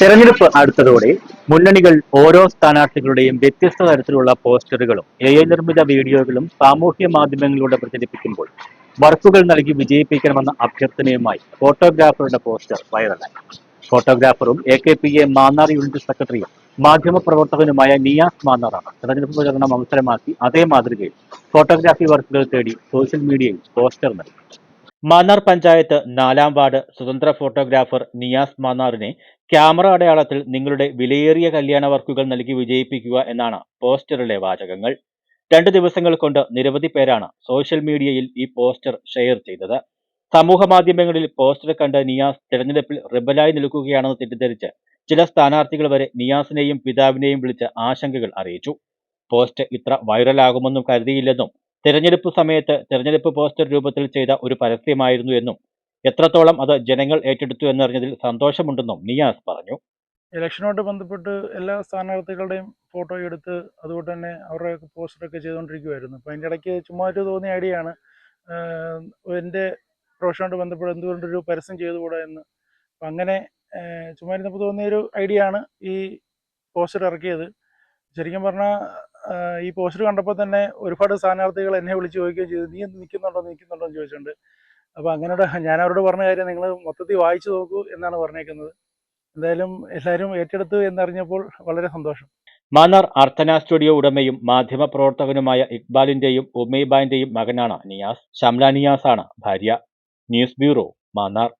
തെരഞ്ഞെടുപ്പ് അടുത്തതോടെ മുന്നണികൾ ഓരോ സ്ഥാനാർത്ഥികളുടെയും വ്യത്യസ്ത തരത്തിലുള്ള പോസ്റ്ററുകളും എ ഐ നിർമ്മിത വീഡിയോകളും സാമൂഹ്യ മാധ്യമങ്ങളിലൂടെ പ്രചരിപ്പിക്കുമ്പോൾ വർക്കുകൾ നൽകി വിജയിപ്പിക്കണമെന്ന അഭ്യർത്ഥനയുമായി ഫോട്ടോഗ്രാഫറുടെ പോസ്റ്റർ വൈറലായി. ഫോട്ടോഗ്രാഫറും A K P A Mannar unit സെക്രട്ടറിയും മാധ്യമപ്രവർത്തകനുമായ നിയാസ് മാന്നാറാണ് തെരഞ്ഞെടുപ്പ് പ്രചരണം അവസരമാക്കി അതേ മാതൃകയിൽ ഫോട്ടോഗ്രാഫി വർക്കുകൾ തേടി സോഷ്യൽ മീഡിയയിൽ പോസ്റ്റർ നൽകി. മാന്നാർ പഞ്ചായത്ത് നാലാം വാർഡ് സ്വതന്ത്ര ഫോട്ടോഗ്രാഫർ നിയാസ് മാന്നാറിനെ ക്യാമറ അടയാളത്തിൽ നിങ്ങളുടെ വിലയേറിയ കല്യാണ വർക്കുകൾ നൽകി വിജയിപ്പിക്കുക എന്നാണ് പോസ്റ്ററിലെ വാചകങ്ങൾ. രണ്ട് ദിവസങ്ങൾ കൊണ്ട് നിരവധി പേരാണ് സോഷ്യൽ മീഡിയയിൽ ഈ പോസ്റ്റർ ഷെയർ ചെയ്തത്. സമൂഹ മാധ്യമങ്ങളിൽ പോസ്റ്റർ കണ്ട് നിയാസ് തെരഞ്ഞെടുപ്പിൽ റിബലായി നിൽക്കുകയാണെന്ന് തെറ്റിദ്ധരിച്ച് ചില സ്ഥാനാർത്ഥികൾ വരെ നിയാസിനെയും പിതാവിനെയും വിളിച്ച് ആശങ്കകൾ അറിയിച്ചു. പോസ്റ്റ് ഇത്ര വൈറലാകുമെന്നും കരുതിയില്ലെന്നും തെരഞ്ഞെടുപ്പ് സമയത്ത് തെരഞ്ഞെടുപ്പ് പോസ്റ്റർ രൂപത്തിൽ ചെയ്ത ഒരു പരസ്യമായിരുന്നു എന്നും എത്രത്തോളം അത് ജനങ്ങൾ ഏറ്റെടുത്തു എന്നറിഞ്ഞതിൽ സന്തോഷമുണ്ടെന്നും നിയാസ് പറഞ്ഞു. ഇലക്ഷനോട് ബന്ധപ്പെട്ട് എല്ലാ സ്ഥാനാർത്ഥികളുടെയും ഫോട്ടോ എടുത്ത് അതുകൊണ്ട് തന്നെ അവരുടെ പോസ്റ്ററൊക്കെ ചെയ്തുകൊണ്ടിരിക്കുമായിരുന്നു അപ്പോൾ അതിന്റെ ഇടയ്ക്ക് ചുമ്മാ ഒരു തോന്നിയ ഐഡിയയാണ് എന്റെ പ്രൊഫഷനോട് ബന്ധപ്പെട്ട് എന്തുകൊണ്ടൊരു പരസ്യം ചെയ്തുകൂടാ എന്ന്. അപ്പം അങ്ങനെ ചുമ്മാ ഇരുന്നപ്പോൾ തോന്നിയൊരു ഐഡിയ ആണ് ഈ പോസ്റ്റർ ഇറക്കിയത്. ശരിക്കും പറഞ്ഞാൽ ഈ പോസ്റ്റർ കണ്ടപ്പോൾ തന്നെ ഒരുപാട് സ്ഥാനാർത്ഥികൾ എന്നെ വിളിച്ച് ചോദിക്കുകയും ചെയ്തു നീ നിൽക്കുന്നുണ്ടോ നിൽക്കുന്നുണ്ടോ എന്ന് ചോദിച്ചിട്ടുണ്ട്. അപ്പോൾ അങ്ങനെ ഞാൻ അവരോട് പറഞ്ഞ കാര്യം നിങ്ങൾ മൊത്തത്തിൽ വായിച്ചു നോക്കൂ എന്നാണ് പറഞ്ഞേക്കുന്നത്. എന്തായാലും എല്ലാവരും ഏറ്റെടുത്തു എന്നറിഞ്ഞപ്പോൾ വളരെ സന്തോഷം. മാന്നാർ അർത്തന സ്റ്റുഡിയോ ഉടമയും മാധ്യമപ്രവർത്തകനുമായ ഇക്ബാലിന്റെയും ഉമൈബാന്റെയും മകനാണ് നിയാസ്. ഷംല നിയാസാണ് ഭാര്യ. News bureau Mannar.